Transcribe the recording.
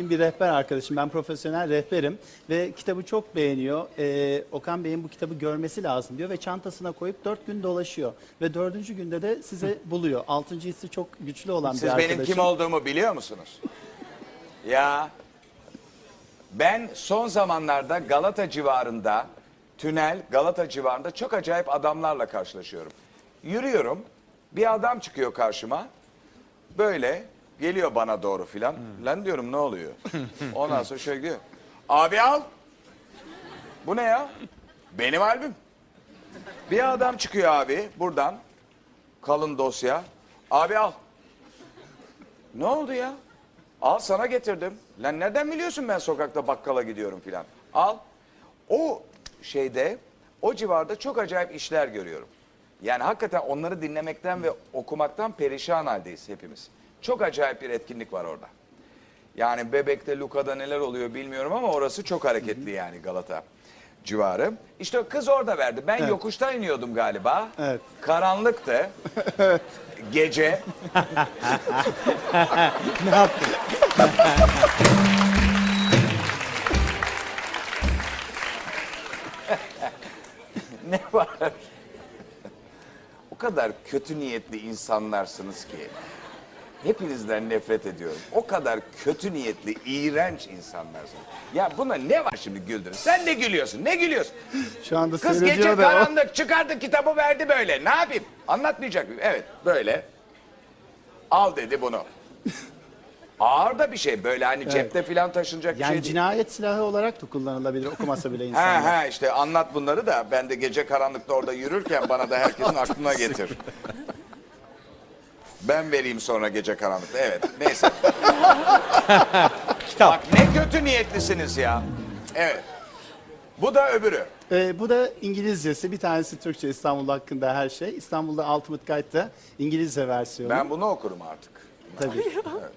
bir rehber arkadaşım. Ben profesyonel rehberim ve kitabı çok beğeniyor. Ee, Okan Bey'in bu kitabı görmesi lazım diyor ve çantasına koyup dört gün dolaşıyor. Ve dördüncü günde de size buluyor. Altıncı hissi çok güçlü olan Siz bir arkadaşım. benim kim olduğumu biliyor musunuz? Ya ben son zamanlarda Galata civarında, tünel Galata civarında çok acayip adamlarla karşılaşıyorum. Yürüyorum, bir adam çıkıyor karşıma. Böyle geliyor bana doğru filan. Lan diyorum ne oluyor? Ondan sonra şöyle diyor. Abi al. Bu ne ya? Benim albüm. Bir adam çıkıyor abi buradan. Kalın dosya. Abi al. Ne oldu ya? Al sana getirdim. Lan nereden biliyorsun ben sokakta bakkala gidiyorum filan. Al. O şeyde, o civarda çok acayip işler görüyorum. Yani hakikaten onları dinlemekten ve okumaktan perişan haldeyiz hepimiz. Çok acayip bir etkinlik var orada. Yani Bebek'te, Luka'da neler oluyor bilmiyorum ama orası çok hareketli yani Galata civarı. İşte kız orada verdi. Ben yokuştan iniyordum galiba. Evet. Karanlıktı. Gece. ne yaptın? Ne var? o kadar kötü niyetli insanlarsınız ki. Hepinizden nefret ediyorum. O kadar kötü niyetli, iğrenç insanlarsınız. Ya buna ne var şimdi güldürün? Sen ne gülüyorsun? Ne gülüyorsun? Şu anda Kız gece seyrediyor da o. karanlık çıkardı kitabı verdi böyle. Ne yapayım? Anlatmayacak mıyım? Evet böyle. Al dedi bunu. Ağır da bir şey böyle hani cepte falan taşınacak bir Yani şey değil. cinayet silahı olarak da kullanılabilir okumasa bile Ha insanlar. ha işte anlat bunları da ben de gece karanlıkta orada yürürken bana da herkesin aklına getir. Ben vereyim sonra gece karanlıkta. Evet neyse. Bak ne kötü niyetlisiniz ya. Evet. Bu da öbürü. Ee, bu da İngilizcesi. Bir tanesi Türkçe İstanbul hakkında her şey. İstanbul'da Ultimate Guide'da İngilizce versiyonu. Ben bunu okurum artık. Tabii. Evet.